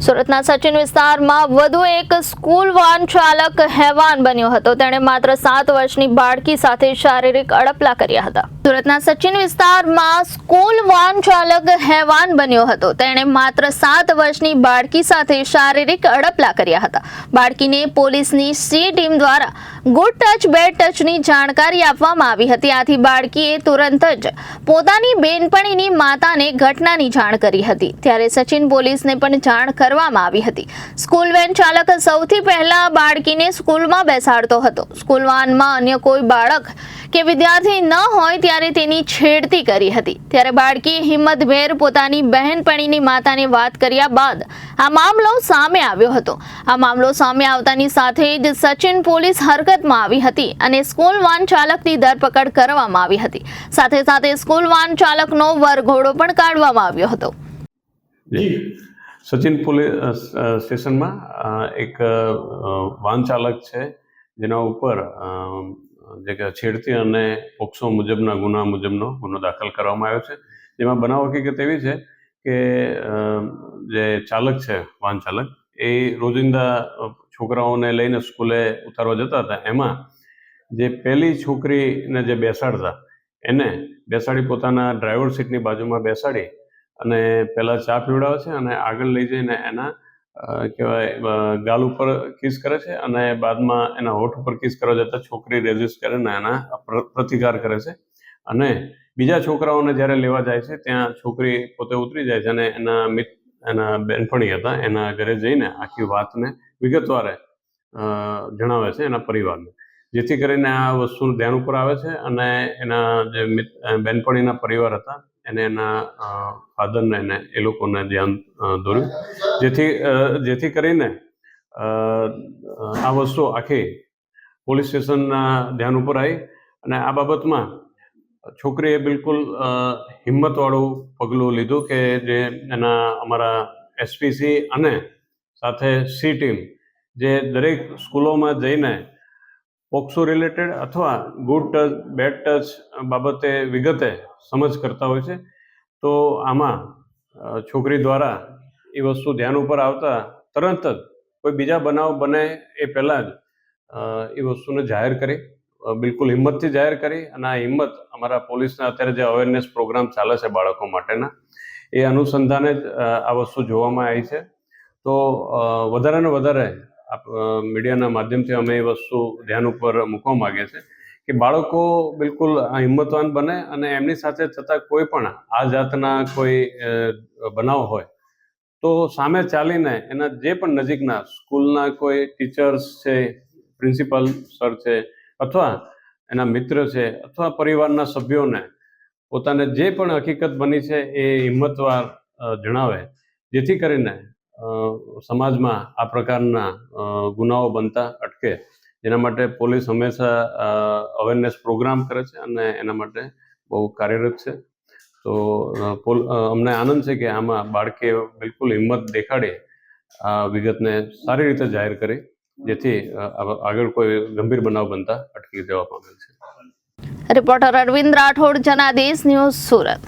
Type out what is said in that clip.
સુરતના સચિન વિસ્તારમાં વધુ એક સ્કૂલ વાન ચાલક હેવાન બન્યો હતો. તેણે માત્ર સાત વર્ષની બાળકી સાથે શારીરિક અડપલા કર્યા હતા. સુરતના સચિન વિસ્તારમાં સ્કૂલ વાન ચાલક હેવાન બન્યો હતો. તેણે માત્ર સાત વર્ષની બાળકી સાથે શારીરિક અડપલા કર્યા હતા. બાળકીને પોલીસની સી ટીમ દ્વારા ગુડ ટચ, બેડ ટચની જાણકારી આપવામાં આવી હતી. આથી બાળકીએ તુરંત જ પોતાની બેનપણીની માતાને ઘટનાની જાણ કરી હતી. ત્યારે સચિન પોલીસને પણ જાણ કરવામાં આવી હતી. સ્કૂલ વેન ચાલક સૌથી પહેલા બાળકીને સ્કૂલમાં બેસાડતો હતો. સ્કૂલ વાનમાં અન્ય કોઈ બાળક કે વિદ્યાર્થી ન હોય ત્યારે તેની છેડતી કરી હતી. ત્યારે બાળકીએ હિંમતભેર પોતાની બહેનપણીની માતાને વાત કર્યા બાદ આ મામલો સામે આવ્યો હતો. આ મામલો સામે આવતાની સાથે જ સચિન પોલીસ હરકતમાં આવી હતી અને સ્કૂલ વાન ચાલકની ધરપકડ કરવામાં આવી હતી. સાથે સાથે સ્કૂલ વાન ચાલકનો વરઘોડો પણ કાઢવામાં આવ્યો હતો. સચિન પોલીસ સ્ટેશનમાં એક વાહન ચાલક છે, જેના ઉપર જે કે છેડતી અને પોક્સો મુજબના, ગુના મુજબનો ગુનો દાખલ કરવામાં આવ્યો છે. જેમાં બનાવ હકીકત એવી છે કે જે ચાલક છે, વાહન ચાલક, એ રોજિંદા છોકરાઓને લઈને સ્કૂલે ઉતારવા જતા હતા. એમાં જે પહેલી છોકરીને જે બેસાડતા, એને બેસાડી પોતાના ડ્રાઈવર સીટની બાજુમાં બેસાડી અને પહેલાં ચા પીવડાવે છે અને આગળ લઈ જઈને એના કહેવાય ગાલ ઉપર કિસ કરે છે અને બાદમાં એના હોઠ ઉપર કિસ કરવા જતાં છોકરી રેઝિસ્ટ કરીને એના પ્ર- પ્રતિકાર કરે છે. અને બીજા છોકરાઓને જ્યારે લેવા જાય છે, ત્યાં છોકરી પોતે ઉતરી જાય છે અને એના મિત, એના બેનપણી હતા, એના ઘરે જઈને આખી વાતને વિગતવારે જણાવે છે એના પરિવારને. જેથી કરીને આ વસ્તુનું ધ્યાન ઉપર આવે છે અને એના જે બેનપણીના પરિવાર હતા એને એના ફાધરને એને એ લોકોને ધ્યાન દોર્યું. જેથી જેથી કરીને આ વસ્તુ આખી પોલીસ સ્ટેશનના ધ્યાન ઉપર આવી અને આ બાબતમાં છોકરીએ બિલકુલ હિંમતવાળું પગલું લીધું કે જે એના અમારા એસપીસી અને સાથે સી ટીમ જે દરેક સ્કૂલોમાં જઈને પોક્સો રિલેટેડ અથવા ગુડ ટચ બેડ ટચ બાબતે વિગતે સમજ કરતા હોય છે. તો આમાં છોકરી દ્વારા એ વસ્તુ ધ્યાન ઉપર આવતા તરત જ કોઈ બીજા બનાવ બને એ પહેલાં જ એ વસ્તુને જાહેર કરી બિલકુલ હિંમતથી જાહેર કરી અને આ હિંમત અમારા પોલીસના અત્યારે જે અવેરનેસ પ્રોગ્રામ ચાલે છે બાળકો માટેના, એ અનુસંધાને જ આ વસ્તુ જોવામાં આવી છે. તો વધારે ને વધારે મીડિયાના માધ્યમથી અમે એ વસ્તુ ધ્યાન ઉપર મૂકવા માગીએ છીએ કે બાળકો બિલકુલ હિંમતવાન બને અને એમની સાથે થતા કોઈ પણ આ જાતના કોઈ બનાવ હોય, તો સામે ચાલીને એના જે પણ નજીકના સ્કૂલના કોઈ ટીચર્સ છે, પ્રિન્સિપલ સર છે અથવા એના મિત્ર છે અથવા પરિવારના સભ્યોને પોતાને જે પણ હકીકત બની છે એ હિંમતવાર જણાવે, જેથી કરીને સમાજમાં આ પ્રકારના ગુનાઓ બનતા અટકે એના માટે પોલીસ હંમેશા અવેરનેસ પ્રોગ્રામ કરે છે અને એના માટે બહુ કાર્યરત છે. તો અમને આનંદ છે કે આમાં બાળકે બિલકુલ હિંમત દેખાડી આ વિગતને સારી રીતે જાહેર કરી, જેથી આગળ કોઈ ગંભીર બનાવ બનતા અટકી જવા પામેલ છે. Reporter Arvind Rathod, Janadesh news Surat.